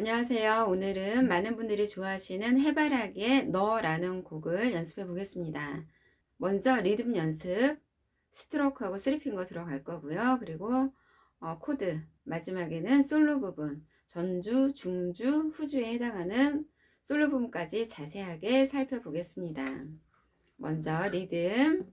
안녕하세요. 오늘은 많은 분들이 좋아하시는 해바라기의 너라는 곡을 연습해 보겠습니다. 먼저 리듬 연습, 스트로크하고 쓰리핑거 들어갈 거고요. 그리고 어, 코드, 마지막에는 솔로 부분, 전주, 중주, 후주에 해당하는 솔로 부분까지 자세하게 살펴보겠습니다. 먼저 리듬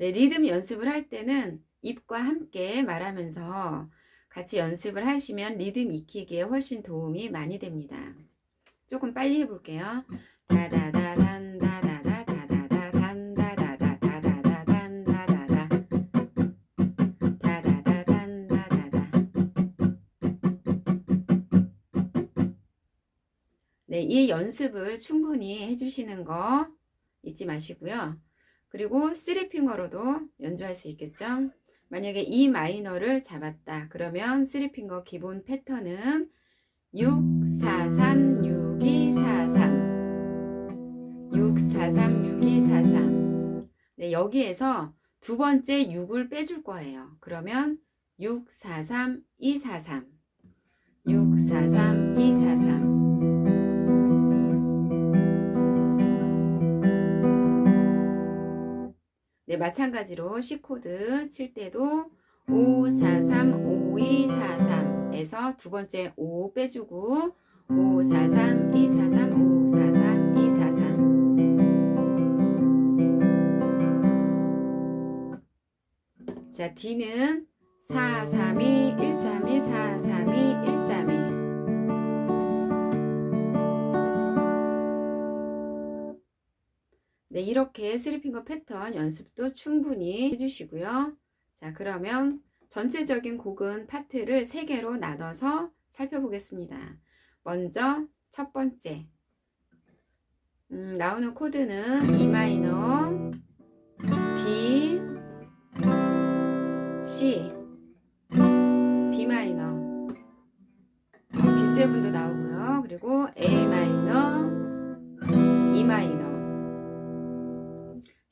네, 리듬 연습을 할 때는 입과 함께 말하면서 같이 연습을 하시면 리듬 익히기에 훨씬 도움이 많이 됩니다. 조금 빨리 해볼게요. 다다다단 다다다 다다다단 다다다 다다다단 다다다 다다다단 다다다 네, 이 연습을 충분히 해주시는 거 잊지 마시고요. 그리고 쓰리핑거로도 연주할 수 있겠죠. 만약에 이 마이너를 잡았다. 그러면 쓰리핑거 기본 패턴은 6, 4, 3, 6, 2, 4, 3 6, 4, 3, 6, 2, 4, 3 네, 여기에서 두 번째 6을 빼줄 거예요. 그러면 6, 4, 3, 2, 4, 3 6, 4, 3, 2, 4, 3 네, 마찬가지로 C 코드 칠 때도 5, 4, 3, 5, 2, 4, 3에서 두 번째 5 빼주고 5, 4, 3, 2, 4, 3, 5, 4, 3, 2, 4, 3. 자, D는 4, 3, 2, 1, 네, 이렇게 쓰리핑거 패턴 연습도 충분히 해주시고요. 자, 그러면 전체적인 곡은 파트를 세 개로 나눠서 살펴보겠습니다. 먼저 첫 번째 음, 나오는 코드는 E 마이너, D, C, B 마이너, B7도 나오고요. 그리고 A 마이너, E 마이너.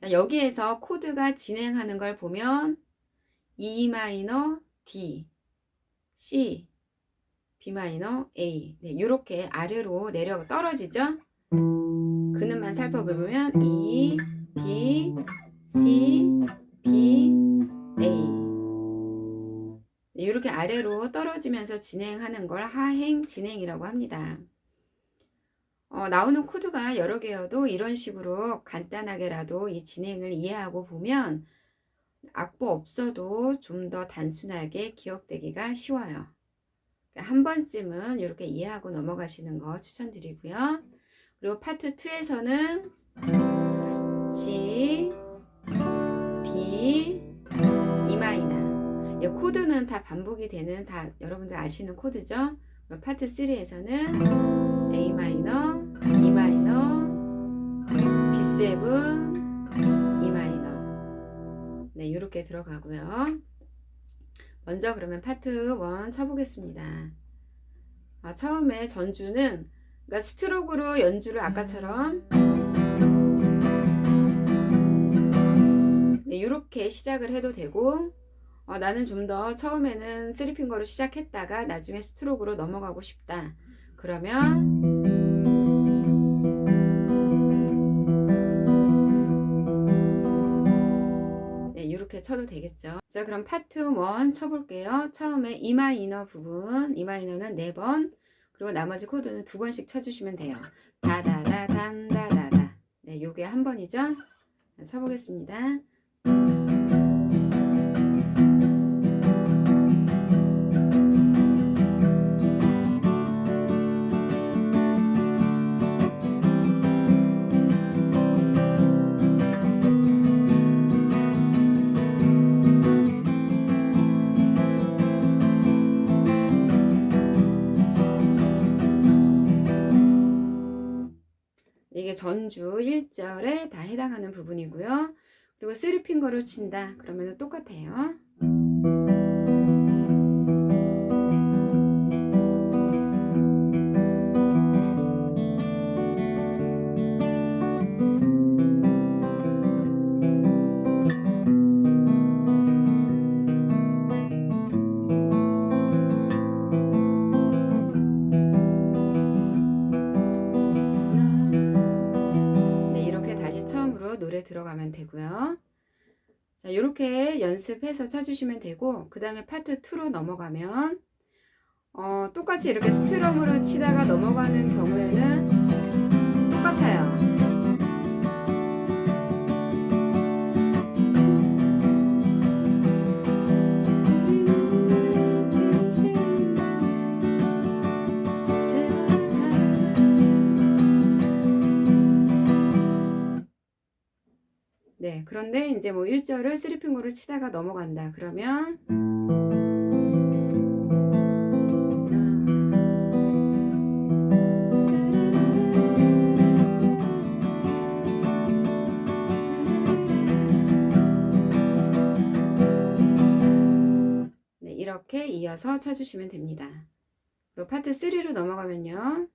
자, 여기에서 코드가 진행하는 걸 보면 E 마이너, D, C, B 마이너, A. 네, 이렇게 아래로 내려 떨어지죠? 그는만 살펴보면 E, D, C, B, A. 네, 이렇게 아래로 떨어지면서 진행하는 걸 하행 진행이라고 합니다. 어, 나오는 코드가 여러 개여도 이런 식으로 간단하게라도 이 진행을 이해하고 보면 악보 없어도 좀 더 단순하게 기억되기가 쉬워요. 그러니까 한 번쯤은 이렇게 이해하고 넘어가시는 거 추천드리고요. 그리고 파트 2에서는 C, B, E 마이너. 이 코드는 다 반복이 되는 다 여러분들 아시는 코드죠? 파트 3에서는 A 마이너, B7, E 마이너. 네, 이렇게 들어가고요. 먼저 그러면 파트 1 쳐보겠습니다. 아, 처음에 전주는 그러니까 스트로크로 연주를 아까처럼 네, 이렇게 시작을 해도 되고 어, 나는 좀 더 처음에는 쓰리핑거로 시작했다가 나중에 스트로크로 넘어가고 싶다. 그러면 이렇게 쳐도 되겠죠. 자, 그럼 파트 1 쳐볼게요. 처음에 이마 이너 부분, 이마 이너는 4번, 그리고 나머지 코드는 두 번씩 쳐주시면 돼요. 다다다 단다다다. 네, 요게 한 번이죠. 자, 쳐보겠습니다. 전주 1절에 다 해당하는 부분이고요. 그리고 쓰리핑거로 친다. 그러면 똑같아요. 이렇게 연습해서 쳐주시면 되고, 그 다음에 파트 2로 넘어가면, 어, 똑같이 이렇게 스트럼으로 치다가 넘어가는 경우에는 똑같아요. 그런데 이제 뭐 1절을 쓰리핑거로 치다가 넘어간다. 그러면 네, 이렇게 이어서 쳐주시면 됩니다. 그리고 파트 3로 넘어가면요.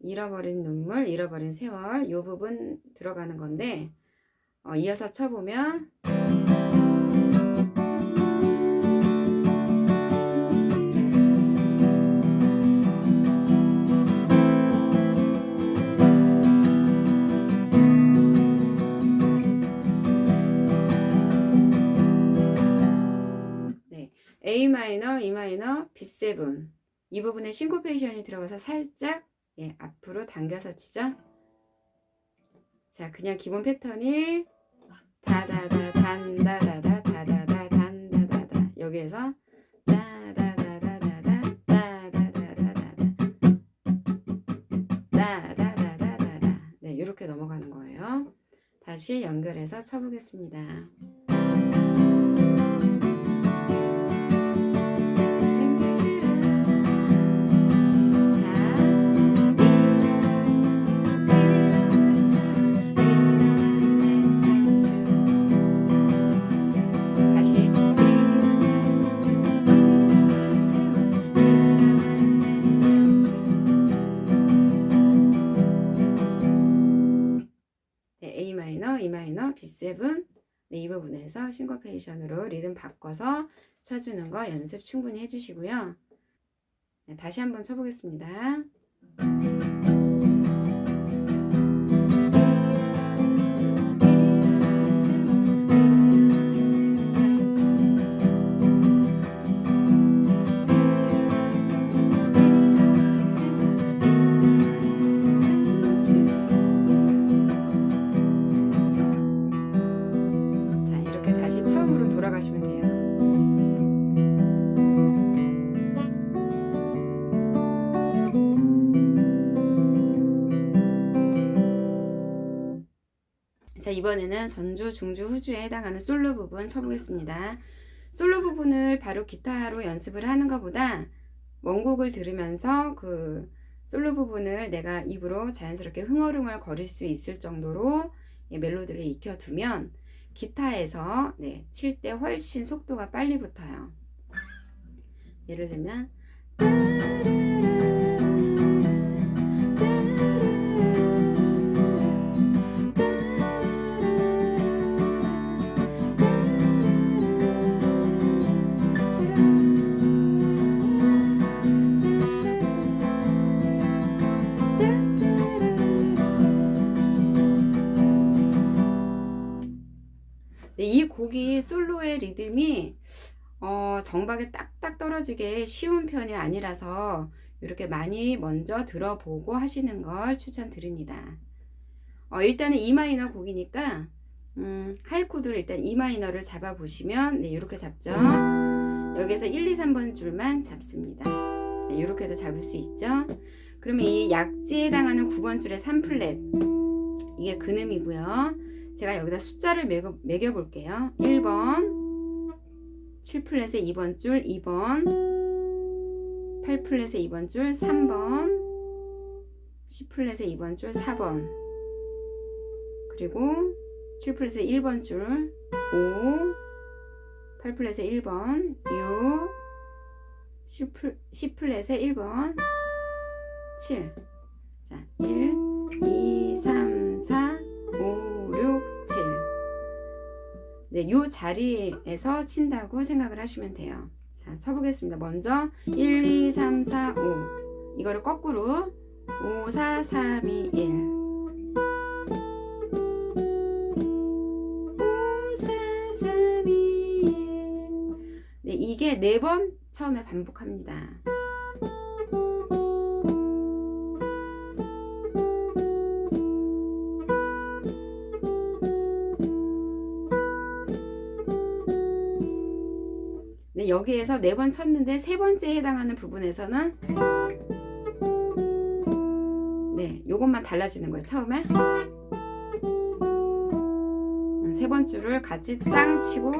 잃어버린 눈물, 잃어버린 세월 이 부분 들어가는 건데 어, 이어서 쳐보면 네, A 마이너, E 마이너, B7 이 부분에 싱코페이션이 들어가서 살짝 예, 앞으로 당겨서 치죠. 자, 그냥 기본 패턴이 다다다 단다다다 다다다 단다다다 여기에서 다다다다다다 다 다다다다다 다다다다다다 네, 이렇게 넘어가는 거예요. 다시 연결해서 쳐보겠습니다. G7 네, 이 부분에서 싱거페이션으로 리듬 바꿔서 쳐주는 거 연습 충분히 해주시고요. 네, 다시 한번 쳐보겠습니다. 돌아가시면 돼요. 자, 이번에는 전주, 중주, 후주에 해당하는 솔로 부분 쳐보겠습니다. 솔로 부분을 바로 기타로 연습을 하는 것보다 원곡을 들으면서 그 솔로 부분을 내가 입으로 자연스럽게 흥얼흥얼 거릴 수 있을 정도로 이 멜로디를 익혀두면 기타에서 네, 칠 때 훨씬 속도가 빨리 붙어요. 예를 들면 이 곡이 솔로의 리듬이 어, 정박에 딱딱 떨어지게 쉬운 편이 아니라서 이렇게 많이 먼저 들어보고 하시는 걸 추천드립니다. 어, 일단은 E 마이너 곡이니까 음, 하이 코드를 일단 E 마이너를 잡아 보시면 네, 이렇게 잡죠. 여기서 1, 2, 3번 줄만 잡습니다. 네, 이렇게도 잡을 수 있죠. 그러면 이 약지에 해당하는 9번 줄의 3플랫 이게 근음이고요. 제가 여기다 숫자를 매겨, 매겨 볼게요. 1번 7플랫의 2번 줄 2번 8플랫의 2번 줄 3번 10플랫의 2번 줄 4번 그리고 7플랫의 1번 줄 5 8플랫의 1번 6 10플, 10플랫의 1번 7 자, 1 2 3 네, 요 자리에서 친다고 생각을 하시면 돼요. 자, 쳐보겠습니다. 먼저 1, 2, 3, 4, 5 이거를 거꾸로 5, 4, 3, 2, 1 이게 네 번 처음에 반복합니다. 네, 여기에서 네 번 쳤는데 세 번째에 해당하는 부분에서는 네, 요것만 달라지는 거예요. 처음에 음, 세번 줄을 같이 땅 치고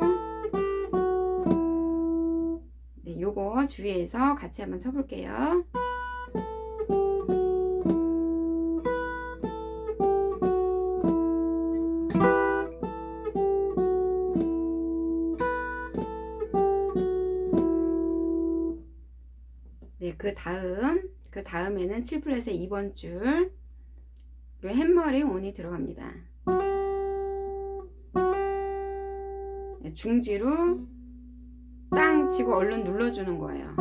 네, 요거 주위에서 같이 한번 쳐볼게요. 그 다음, 그 다음에는 7플랫의 2번 줄로 햄머링 온이 들어갑니다. 네, 중지로 땅 치고 얼른 눌러주는 거예요.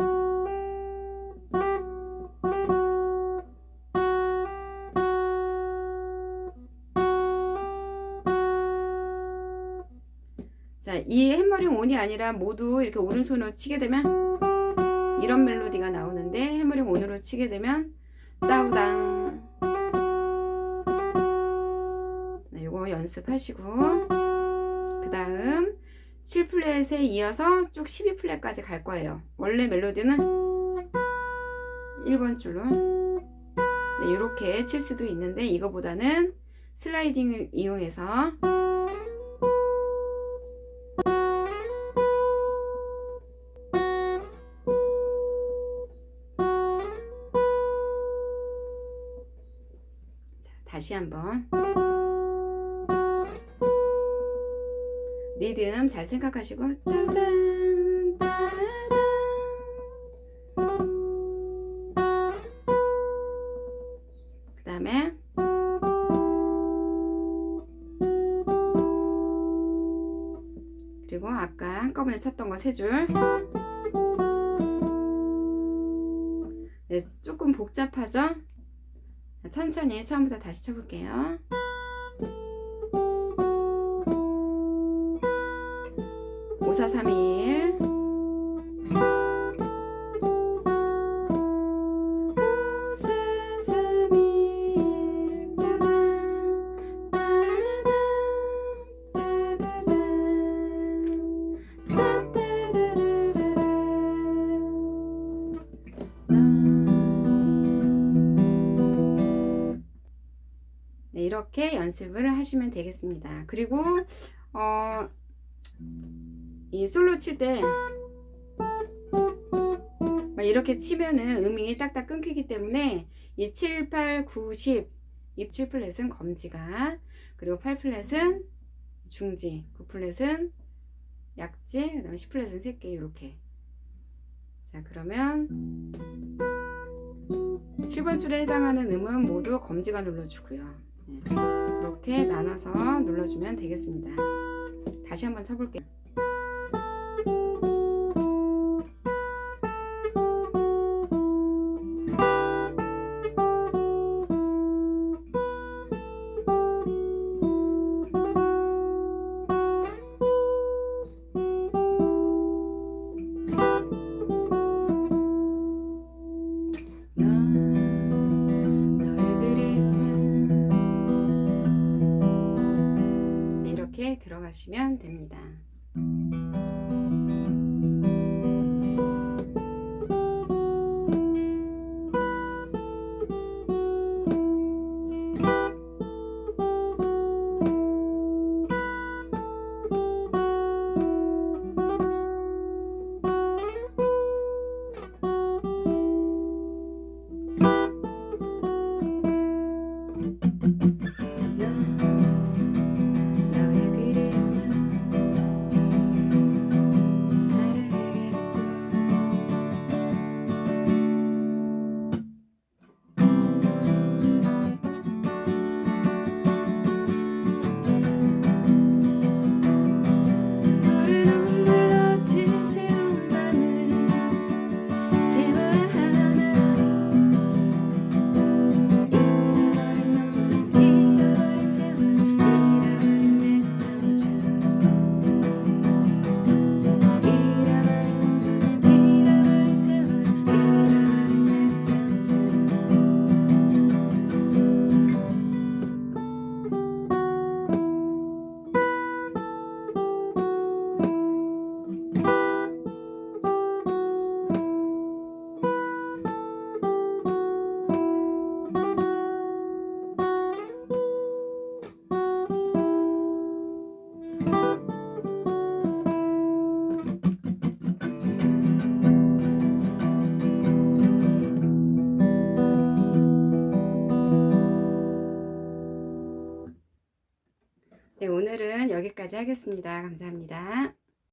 자, 이 햄머링 온이 아니라 모두 이렇게 오른손으로 치게 되면 이런 멜로디가 나오는데 해머링 온으로 치게 되면 따우당. 네, 요거 연습하시고. 그 다음 7플랫에 이어서 쭉 12플랫까지 갈 거예요. 원래 멜로디는 1번 줄로. 네, 이렇게 칠 수도 있는데 이거보다는 슬라이딩을 이용해서 다시 한번 리듬 잘 생각하시고 따단 따단 그 다음에 그리고 아까 한꺼번에 쳤던 거 세 줄. 네, 조금 복잡하죠? 천천히 처음부터 다시 쳐볼게요. 이렇게 연습을 하시면 되겠습니다. 그리고 어, 이 솔로 칠 때 이렇게 치면은 음이 딱딱 끊기기 때문에 이 7, 8, 9, 10, 이 7플랫은 검지가 그리고 8플랫은 중지, 9플랫은 약지, 그 다음에 10플랫은 새끼 이렇게 자 그러면 7번 줄에 해당하는 음은 모두 검지가 눌러주고요. 네, 이렇게 나눠서 눌러주면 되겠습니다. 다시 한번 쳐볼게요. 하겠습니다. 감사합니다.